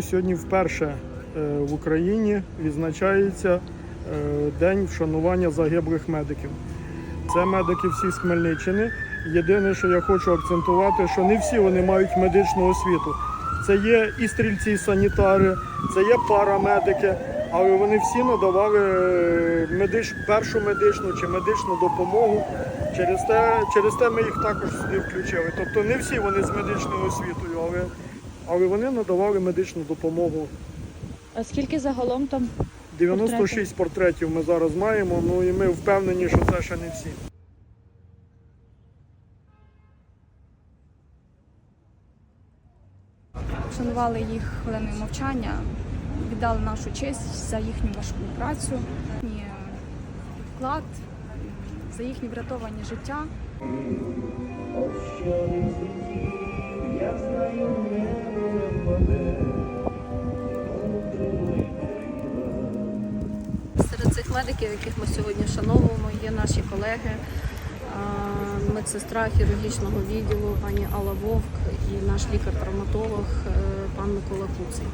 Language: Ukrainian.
Сьогодні вперше е, в Україні відзначається е, День вшанування загиблих медиків. Це медики всі з Хмельниччини. Єдине, що я хочу акцентувати, що не всі вони мають медичну освіту. Це є і стрільці, і санітари, це є парамедики, але вони всі надавали е, медич, першу медичну чи медичну допомогу. Через те, через те ми їх також сюди включили. Тобто не всі вони з медичною освітою, але, але вони надавали медичну допомогу. А скільки загалом там? 96 портретів ми зараз маємо, ну і ми впевнені, що це ще не всі. Вшанували їх хвилиною мовчання, віддали нашу честь за їхню важку працю, їхній вклад, за їхні врятовані життя. Серед цих медиків, яких ми сьогодні вшановуємо, є наші колеги, медсестра хірургічного відділу, пані Алла Вовк і наш лікар-травматолог е, пан Микола Куций.